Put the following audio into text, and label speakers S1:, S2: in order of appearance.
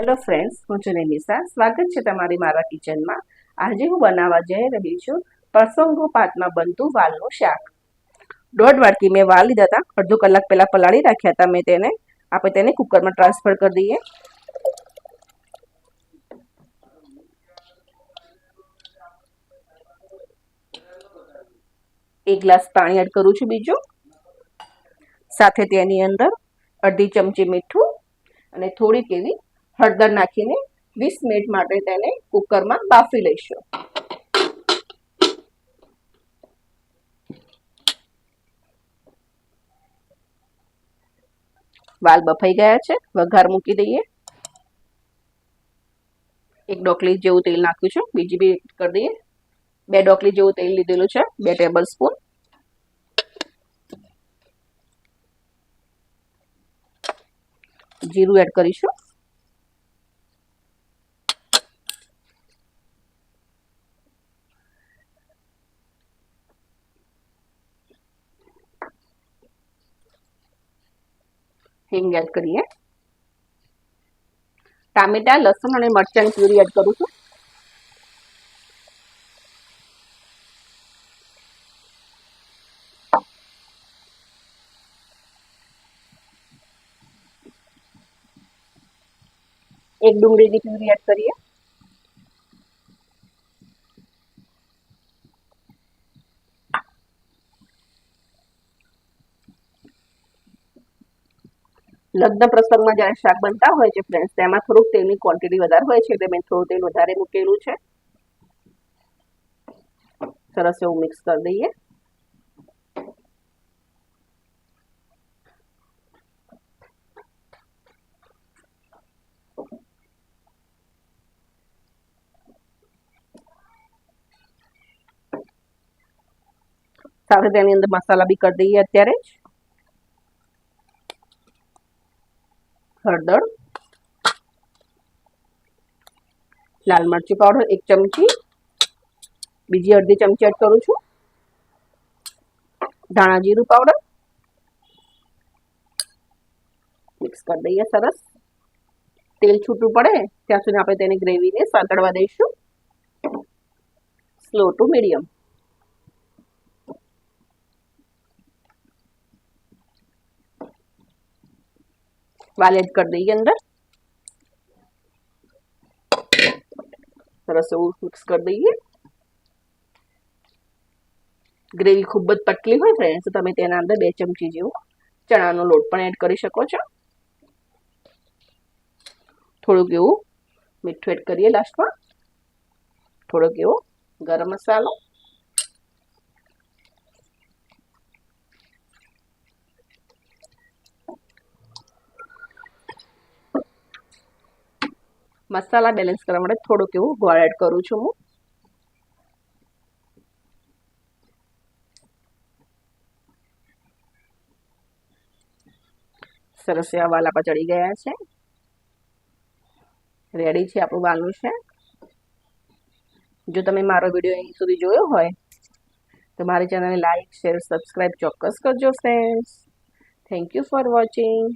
S1: Hello friends, હું છું નિમિષા સ્વાગત છે તમારી મારા કિચનમાં. આજે હું બનાવવા જઈ રહી છું પરસોંગો પાતમાં બનતું વાલનું શાક. દોઢ વાટકી મેં વાલ લીધા હતા અડધો કલાક પહેલાં પલાળી રાખ્યા હતા મેં તેને. આપણે તેને કુકરમાં ટ્રાન્સફર કરી દઈએ. એક ગ્લાસ પાણી એડ કરું છું બીજું. સાથે તેની અંદર અડધી ચમચી મીઠું અને થોડીક એવી હળદર નાખીને વીસ મિનિટ માટે તેને કુકરમાં બાફી લઈશું. વાલ બફાઈ ગયા છે. વઘાર મૂકી દઈએ. એક ડોકલી જેવું તેલ નાખ્યું છે. બીજી બી કરી દઈએ. બે ડોકલી જેવું તેલ લીધેલું છે. બે ટેબલ સ્પૂન. જીરું એડ કરીશું. હિંગ એડ કરીએ. ટામેટા, લસણ અને મરચાંની પ્યુરી એડ કરું છું. એક ડુંગળીની પ્યુરી એડ કરીએ. લગ્ન પ્રસંગમાં જ્યારે શાક બનતા હોય છે ફ્રેન્ડ્સ તેમાં થોડુંક તેલની ક્વોન્ટિટી વધારે હોય છે, એટલે મેં થોડું તેલ વધારે મૂકેલું છે. સરસ એવું મિક્સ કરી દઈએ. સાથે તેની અંદર મસાલા બી કરી દઈએ અત્યારે જ. હળદર, લાલ મરચું પાવડર એક ચમચી, બીજી અડધી ચમચી એડ કરું છું. ધાણા જીરું પાવડર. મિક્સ કરી દઈએ, સરસ. તેલ છૂટું પડે, ત્યાં સુધી આપણે તેની ગ્રેવીને સાંતળવા દઈશું. સ્લો ટુ મીડિયમ વાલ એડ કરી દઈએ અંદર સરસ એવું મિક્સ કરી દઈએ ગ્રેવી ખૂબ જ પતલી હોય ફ્રેન્ડ્સ તો તમે તેના અંદર બે ચમચી જેવું ચણાનો લોટ પણ એડ કરી શકો છો થોડુંક એવું મીઠું એડ કરીએ લાસ્ટમાં થોડોક એવો ગરમ મસાલો મસાલા બેલેન્સ કરવા માટે થોડુંક એવું ગોળ એડ કરું છું હું. સરસ એવા વાલ આપણા ચડી ગયા છે. રેડી છે આપણું વાલનું છે. જો તમે મારો વીડિયો અહીં સુધી જોયો હોય, તો મારી ચેનલને લાઈક શેર સબસ્ક્રાઈબ ચોક્કસ કરજો friends thank you for watching